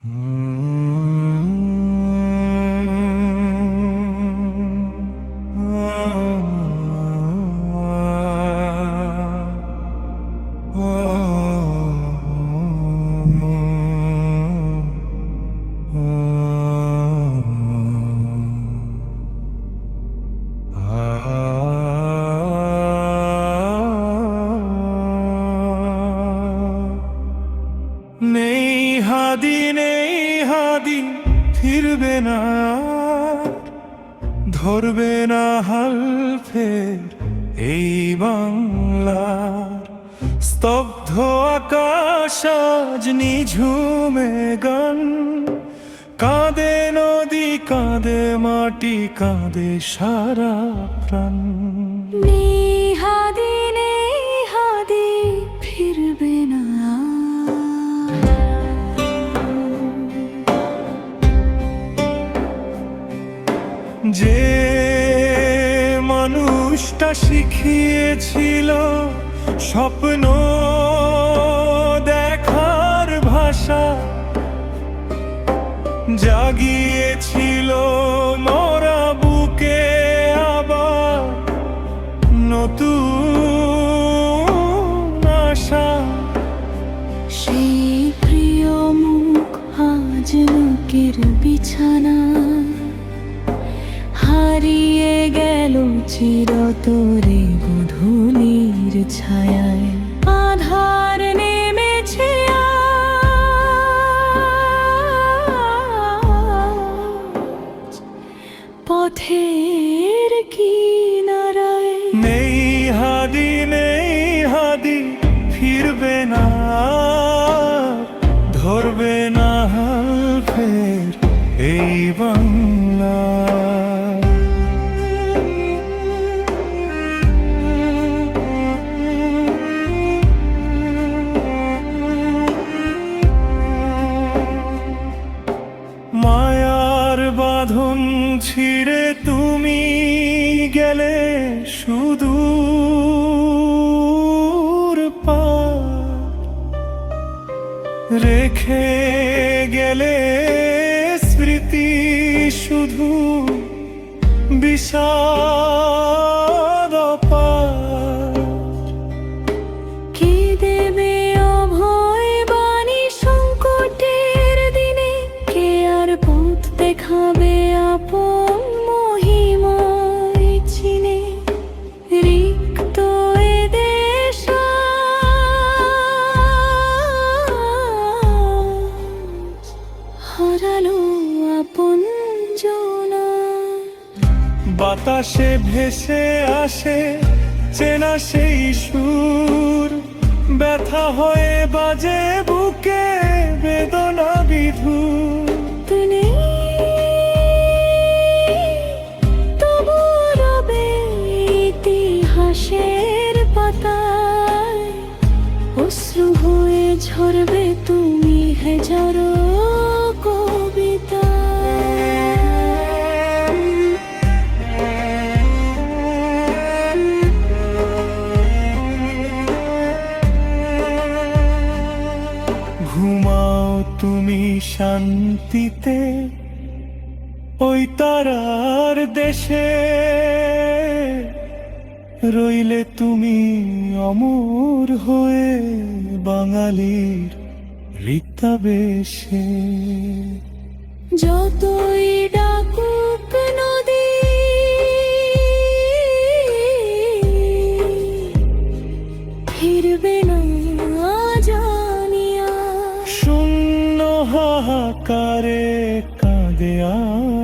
নেই হাদি নেই হাদি ফিরবে না, ধরবে না হাল ফের এই বাংলার। স্তব্ধ আকাশ আজ নিঝুমে গান। কাঁদে নদী, কাঁদে মাটি, কাঁদে সারা প্রাণ। যে মানুষটা শিখিয়েছিল স্বপ্ন দেখার ভাষা, জাগিয়েছিল মরা বুকে আবার নতুন আশা। সেই প্রিয় মুখ আজ লোকের বিছানা। হারিয়ে গেল চিরতরে গধূলির ছায়ায়। আধার নেমেছে পথের কিনারায়। নেই নেই ফিরবে না, ধরবে না হাল ফের। এই বাংলা গেলে শুধু রেখে গেলে স্মৃতি শুধু বিষাদ। বাতাসে ভেসে আসে, চেনা সেই সুর। ব্যথা হয়ে বাজে বুকে বেদনা বিধু তুমি তবু রবে ইতিহাসের পাতায়, অশ্রু হয়ে ঝরবে তুমি হাজারো। তুমি শান্তিতে ওই তারার দেশে রইলে তুমি অমর হয়ে বাঙালির রিক্তাবেশে যতই ডাকুক নদী ফিরবে না জানিয়া